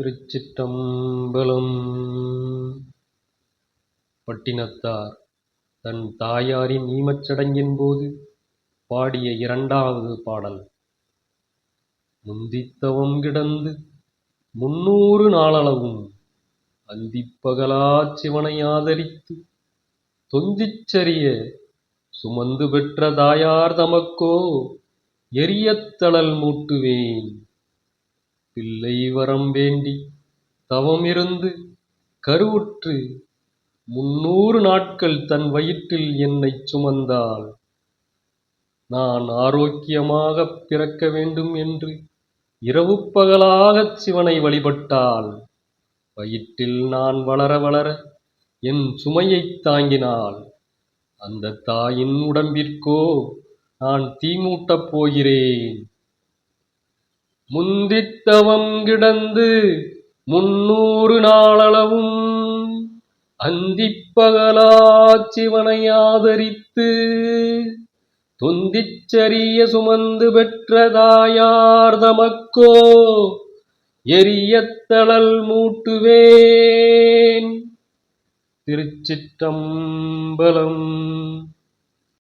திருச்சிற்றம்பலம். பட்டினத்தார் தன் தாயாரின் ஈமச்சடங்கின் போது பாடிய இரண்டாவது பாடல். முந்தித்தவம் கிடந்து முன்னூறு நாளளவும் அந்திப்பகலாச் சிவனை ஆதரித்து தொந்திச்சரிய சுமந்து பெற்ற தாயார் தமக்கோ எரியத்தழல் மூட்டுவேன். பிள்ளை வரம் வேண்டி தவமிருந்து கருவுற்று முன்னூறு நாட்கள் தன் வயிற்றில் என்னைச் சுமந்தாள். நான் ஆரோக்கியமாகப் பிறக்க வேண்டும் என்று இரவு பகலாகச் சிவனை வழிபட்டாள். வயிற்றில் நான் வளர வளர என் சுமையைத் தாங்கினாள். அந்த தாயின் உடம்பிற்கோ நான் தீமூட்டப் போகிறேன். முந்தித்தவம் கிடந்து முன்னூறு நாளளவும் அந்திப்பகலா சிவனை ஆதரித்து தொந்திச்சரிய சுமந்து பெற்ற தாயார் தமக்கோ எரியத்தளல் மூட்டுவேன். திருச்சிற்றம்பலம்